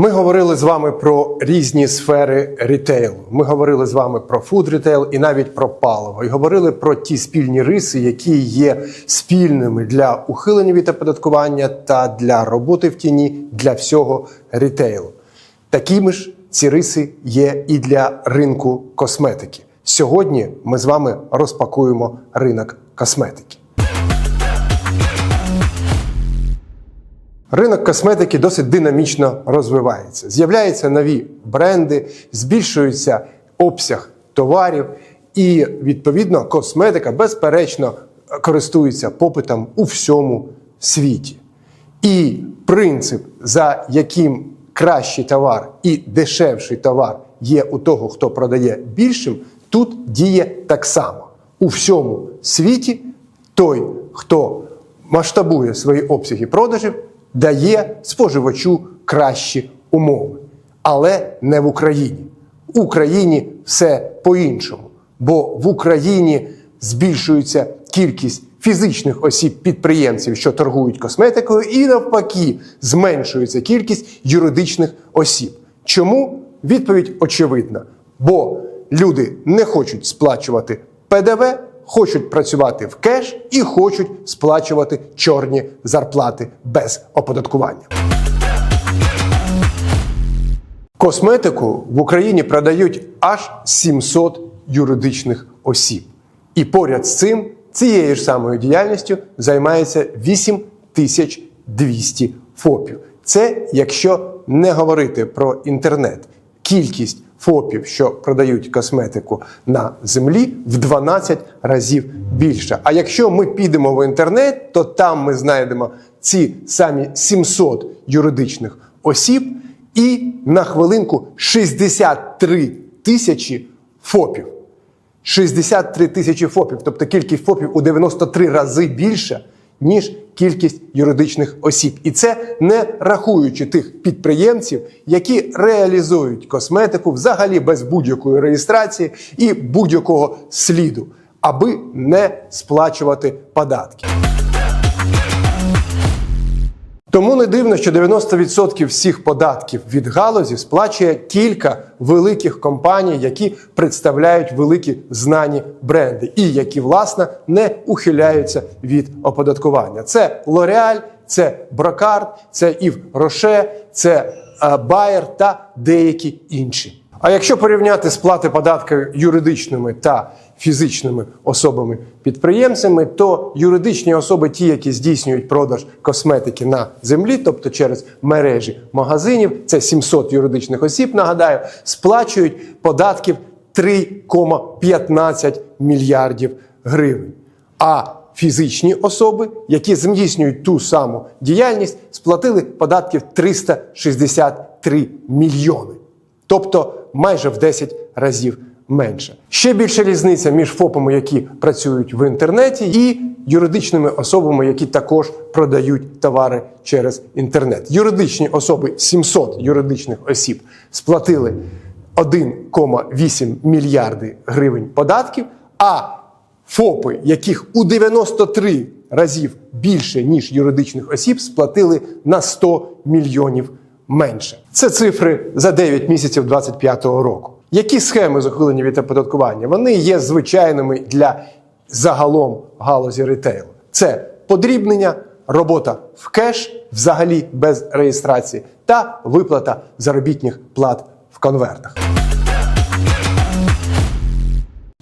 Ми говорили з вами про різні сфери рітейлу. Ми говорили з вами про фуд рітейл і навіть про паливо. І говорили про ті спільні риси, які є спільними для ухилення від оподаткування та для роботи в тіні для всього рітейлу. Такими ж ці риси є і для ринку косметики. Сьогодні ми з вами розпакуємо ринок косметики. Ринок косметики досить динамічно розвивається. З'являються нові бренди, збільшується обсяг товарів, і відповідно косметика безперечно користується попитом у всьому світі. І принцип, за яким кращий товар і дешевший товар є у того, хто продає більшим, тут діє так само. У всьому світі той, хто масштабує свої обсяги продажів, дає споживачу кращі умови. Але не в Україні. В Україні все по-іншому. Бо в Україні збільшується кількість фізичних осіб-підприємців, що торгують косметикою, і навпаки зменшується кількість юридичних осіб. Чому? Відповідь очевидна. Бо люди не хочуть сплачувати ПДВ, хочуть працювати в кеш і хочуть сплачувати чорні зарплати без оподаткування. Косметику в Україні продають аж 700 юридичних осіб. І поряд з цим цією ж самою діяльністю займається 8200 ФОПів. Це якщо не говорити про інтернет. Кількість ФОПів, що продають косметику на землі, в 12 разів більша. А якщо ми підемо в інтернет, то там ми знайдемо ці самі 700 юридичних осіб і на хвилинку 63 тисячі ФОПів. 63 тисячі ФОПів, тобто кількість ФОПів у 93 рази більша, ніж кількість юридичних осіб. І це не рахуючи тих підприємців, які реалізують косметику взагалі без будь-якої реєстрації і будь-якого сліду, аби не сплачувати податки. Тому не дивно, що 90% всіх податків від галузі сплачує кілька великих компаній, які представляють великі знані бренди, і які, власне, не ухиляються від оподаткування. Це L'Oreal, це Brocard, це Ів Роше, це Bayer та деякі інші. А якщо порівняти сплати податку юридичними та фізичними особами-підприємцями, то юридичні особи, ті, які здійснюють продаж косметики на землі, тобто через мережі магазинів, це 700 юридичних осіб, нагадаю, сплачують податків 3,15 мільярдів гривень. А фізичні особи, які здійснюють ту саму діяльність, сплатили податків 363 мільйони. Тобто майже в 10 разів менше. Ще більша різниця між ФОПами, які працюють в інтернеті, і юридичними особами, які також продають товари через інтернет. Юридичні особи 700 юридичних осіб сплатили 1,8 мільярди гривень податків, а ФОПи, яких у 93 разів більше ніж юридичних осіб, сплатили на 100 мільйонів менше. Це цифри за 9 місяців 2025 року. Які схеми з ухилення від оподаткування? Вони є звичайними для загалом галузі ретейлу. Це подрібнення, робота в кеш, взагалі без реєстрації, та виплата заробітних плат в конвертах.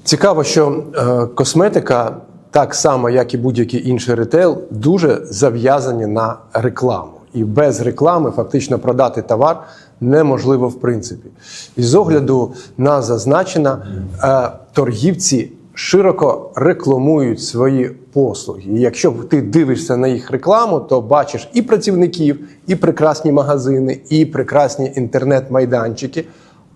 Цікаво, що е, косметика, так само як і будь-який інший ретейл, дуже зав'язані на рекламу. І без реклами фактично продати товар неможливо в принципі. І з огляду на зазначене, е, торгівці широко рекламують свої послуги. І якщо ти дивишся на їх рекламу, то бачиш і працівників, і прекрасні магазини, і прекрасні інтернет-майданчики.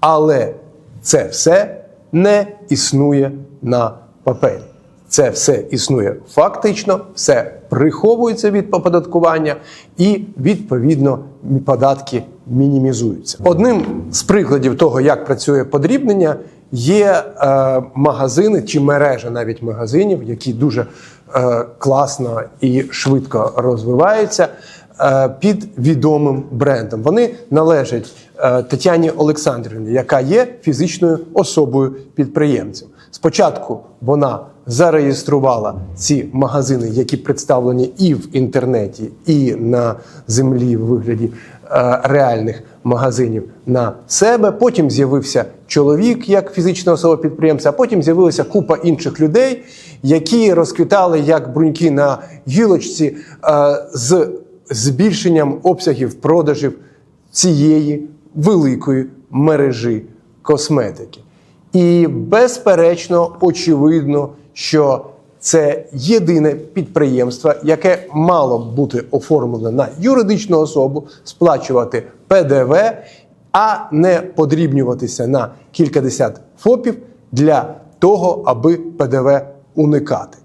Але це все не існує на папері. Це все існує фактично, все приховується від оподаткування і відповідно податки мінімізуються. Одним з прикладів того, як працює подрібнення, є е, магазини чи мережа навіть магазинів, які дуже е, класно і швидко розвиваються. е, під відомим брендом. Вони належать е, Тетяні Олександрівні, яка є фізичною особою підприємцем. Спочатку вона зареєструвала ці магазини, які представлені і в інтернеті, і на землі в вигляді е, реальних магазинів на себе. Потім з'явився чоловік як фізична особа підприємця, а потім з'явилася купа інших людей, які розквітали як бруньки на гілочці е, з збільшенням обсягів продажів цієї великої мережі косметики. І безперечно, очевидно, що це єдине підприємство, яке мало б бути оформлене на юридичну особу, сплачувати ПДВ, а не подрібнюватися на кількадесят ФОПів для того, аби ПДВ уникати.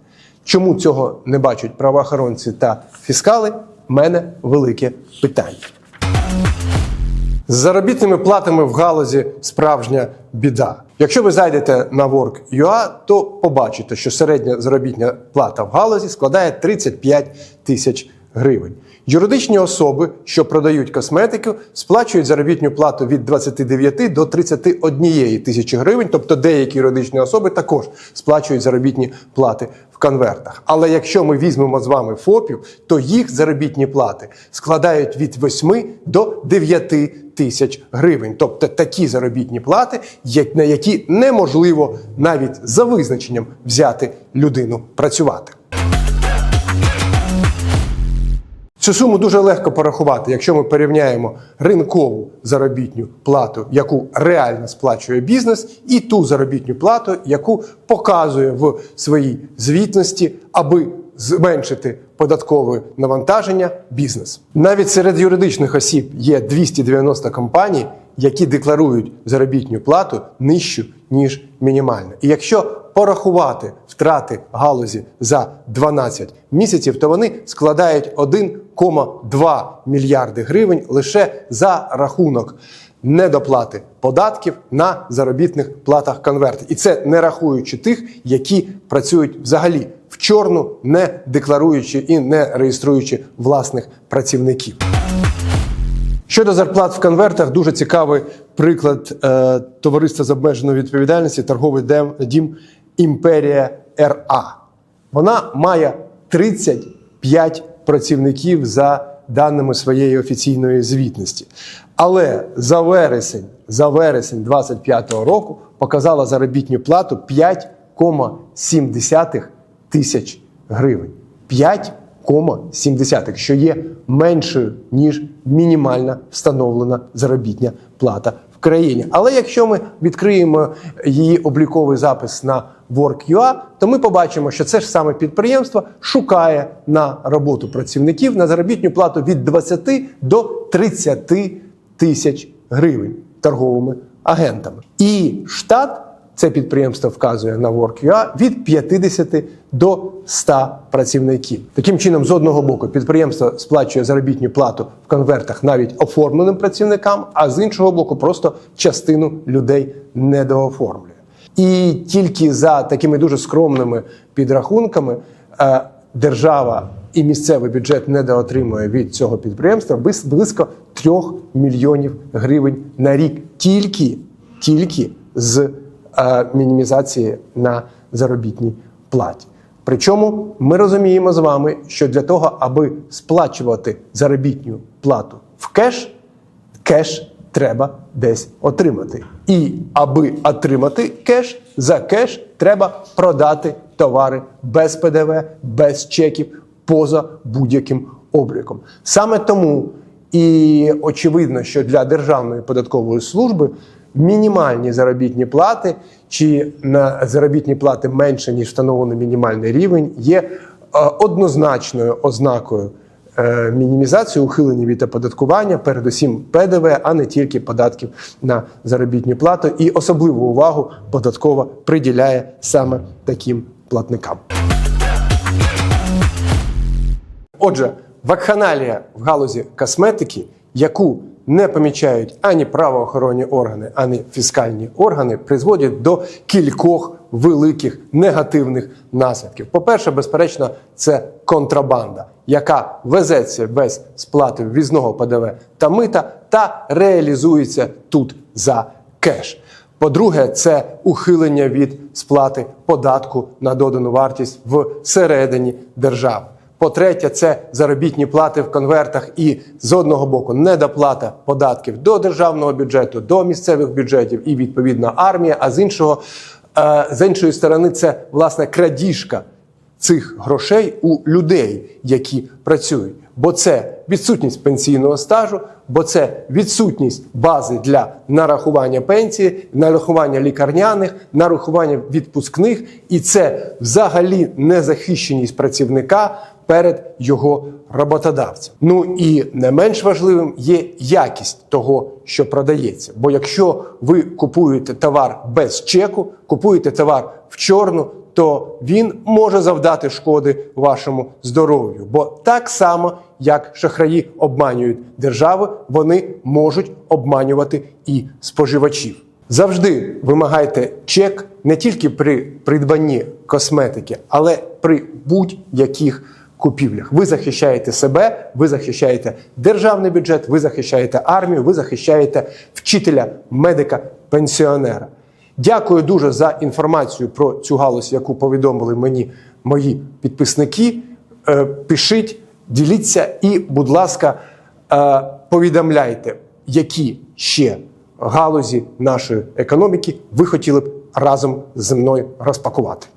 Чому цього не бачать правоохоронці та фіскали? В мене велике питання. З заробітними платами в галузі справжня біда. Якщо ви зайдете на Work.ua, то побачите, що середня заробітня плата в галузі складає 35 тисяч гривень. Юридичні особи, що продають косметику, сплачують заробітну плату від 29 до 31 тисячі гривень, тобто деякі юридичні особи також сплачують заробітні плати в конвертах. Але якщо ми візьмемо з вами ФОПів, то їх заробітні плати складають від 8 до 9 тисяч гривень. Тобто такі заробітні плати, на які неможливо навіть за визначенням взяти людину працювати. Цю суму дуже легко порахувати, якщо ми порівняємо ринкову заробітню плату, яку реально сплачує бізнес, і ту заробітню плату, яку показує в своїй звітності, аби зменшити податкове навантаження бізнес. Навіть серед юридичних осіб є 290 компаній, які декларують заробітну плату нижчу ніж мінімальна. І якщо порахувати втрати галузі за 12 місяців, то вони складають 1,2 мільярди гривень лише за рахунок недоплати податків на заробітних платах конверти. І це не рахуючи тих, які працюють взагалі в чорну, не декларуючи і не реєструючи власних працівників. Щодо зарплат в конвертах, дуже цікавий приклад е, товариства з обмеженою відповідальністю торговий дем- дім Імперія РА. Вона має 35 працівників за даними своєї офіційної звітності. Але за вересень, за вересень 25-го року показала заробітну плату 5,7 тисяч гривень. 5,7, що є меншою, ніж мінімальна встановлена заробітня плата в країні. Але якщо ми відкриємо її обліковий запис на Work.ua, то ми побачимо, що це ж саме підприємство шукає на роботу працівників на заробітну плату від 20 до 30 тисяч гривень торговими агентами. І штат це підприємство вказує на Work.ua від 50 до 100 працівників. Таким чином, з одного боку, підприємство сплачує заробітну плату в конвертах навіть оформленим працівникам, а з іншого боку, просто частину людей недооформлює. І тільки за такими дуже скромними підрахунками е, держава і місцевий бюджет недоотримує від цього підприємства близь- близько 3 мільйонів гривень на рік тільки, тільки з мінімізації на заробітній платі. Причому ми розуміємо з вами, що для того, аби сплачувати заробітну плату в кеш, кеш треба десь отримати. І аби отримати кеш, за кеш треба продати товари без ПДВ, без чеків, поза будь-яким обліком. Саме тому і очевидно, що для Державної податкової служби мінімальні заробітні плати чи на заробітні плати менше ніж встановлений мінімальний рівень є е, однозначною ознакою е, мінімізації ухилення від оподаткування, передусім ПДВ, а не тільки податків на заробітну плату. І особливу увагу податкова приділяє саме таким платникам. Отже, вакханалія в галузі косметики, яку не помічають ані правоохоронні органи, ані фіскальні органи, призводять до кількох великих негативних наслідків. По-перше, безперечно, це контрабанда. яка везеться без сплати ввізного ПДВ та мита та реалізується тут за кеш. По-друге, це ухилення від сплати податку на додану вартість всередині держави. По-третє, це заробітні плати в конвертах і з одного боку недоплата податків до державного бюджету, до місцевих бюджетів і відповідно армія. А з іншого, е, з іншої сторони, це власне крадіжка цих грошей у людей, які працюють. Бо це відсутність пенсійного стажу, бо це відсутність бази для нарахування пенсії, нарахування лікарняних, нарахування відпускних, і це взагалі незахищеність працівника перед його роботодавцем. Ну і не менш важливим є якість того, що продається. Бо якщо ви купуєте товар без чеку, купуєте товар в чорну, то він може завдати шкоди вашому здоров'ю. Бо так само, як шахраї обманюють держави, вони можуть обманювати і споживачів. Завжди вимагайте чек не тільки при придбанні косметики, але при будь-яких купівлях. Ви захищаєте себе, ви захищаєте державний бюджет, ви захищаєте армію, ви захищаєте вчителя, медика, пенсіонера. Дякую дуже за інформацію про цю галузь, яку повідомили мені мої підписники. Е, Пишіть, діліться і, будь ласка, е, повідомляйте, які ще галузі нашої економіки ви хотіли б разом зі мною розпакувати.